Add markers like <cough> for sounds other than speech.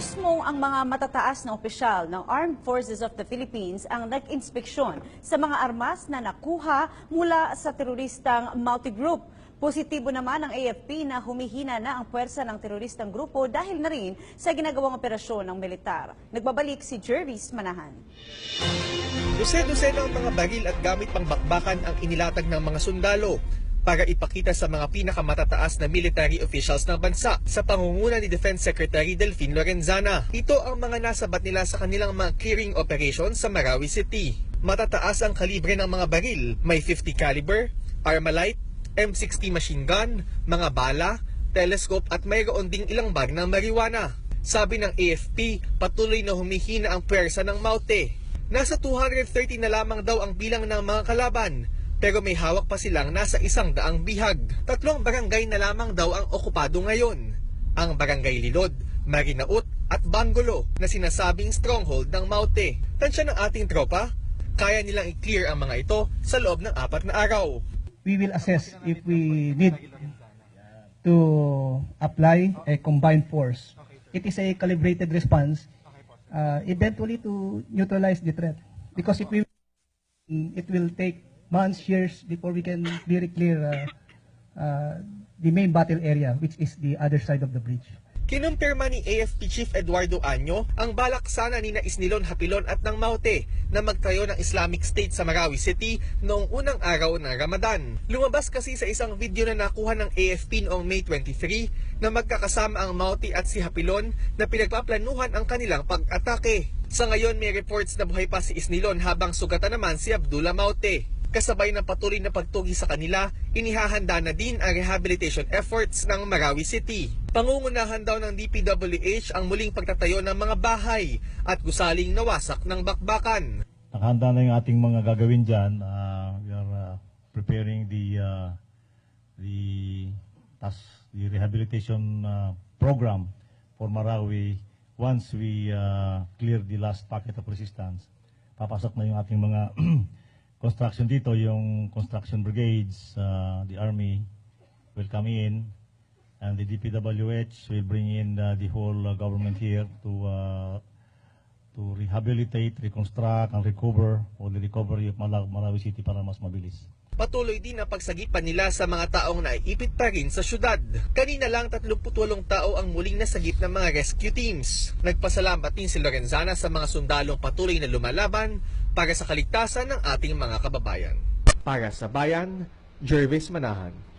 Mismo ang mga matataas na opisyal ng Armed Forces of the Philippines ang nag-inspeksyon sa mga armas na nakuha mula sa teroristang multigroup. Positibo naman ang AFP na humihina na ang puwersa ng teroristang grupo dahil na rin sa ginagawang operasyon ng militar. Nagbabalik si Jervis Manahan. Dose-dose ng mga baril at gamit pang bakbakan ang inilatag ng mga sundalo para ipakita sa mga pinakamatataas na military officials ng bansa sa pangunguna ni Defense Secretary Delfin Lorenzana. Ito ang mga nasabat nila sa kanilang mga clearing operation sa Marawi City. Matataas ang kalibre ng mga baril, may 50 caliber, Armalite, M60 machine gun, mga bala, telescope at mayroon ding ilang bag ng marijuana. Sabi ng AFP, patuloy na humihina ang pwersa ng Maute. Nasa 230 na lamang daw ang bilang ng mga kalaban, pero may hawak pa silang nasa isang daang bihag. Tatlong barangay na lamang daw ang okupado ngayon. Ang barangay Lilod, Marinaut at Bangolo na sinasabing stronghold ng Maute. Tansya ng ating tropa, kaya nilang i-clear ang mga ito sa loob ng apat na araw. we will assess if we need to apply a combined force. It is a calibrated response, uh, eventually to neutralize the threat. Because if we, it will take months, years before we can clear clear uh, uh, the main battle area, which is the other side of the bridge. Kinumpirma ni AFP Chief Eduardo Anyo ang balak sana ni na Isnilon Hapilon at ng Maute na magtayo ng Islamic State sa Marawi City noong unang araw ng Ramadan. Lumabas kasi sa isang video na nakuha ng AFP noong May 23 na magkakasama ang Maute at si Hapilon na pinagpaplanuhan ang kanilang pag-atake. Sa ngayon may reports na buhay pa si Isnilon habang sugatan naman si Abdullah Maute. Kasabay ng patuloy na pagtugi sa kanila, inihahanda na din ang rehabilitation efforts ng Marawi City. Pangungunahan daw ng DPWH ang muling pagtatayo ng mga bahay at gusaling nawasak ng bakbakan. Nakahanda na yung ating mga gagawin dyan. Uh, we are uh, preparing the uh, the task, the rehabilitation uh, program for Marawi once we uh, clear the last packet of resistance. Papasok na yung ating mga <clears throat> construction dito, yung construction brigades, uh, the army will come in and the DPWH will bring in uh, the whole uh, government here to uh, to rehabilitate, reconstruct, and recover for the recovery of Mala- Marawi City para mas mabilis. Patuloy din ang pagsagipan nila sa mga taong naiipit pa rin sa syudad. Kanina lang 38 tao ang muling nasagip ng mga rescue teams. Nagpasalamat din si Lorenzana sa mga sundalong patuloy na lumalaban para sa kaligtasan ng ating mga kababayan. Para sa bayan, Jervis Manahan.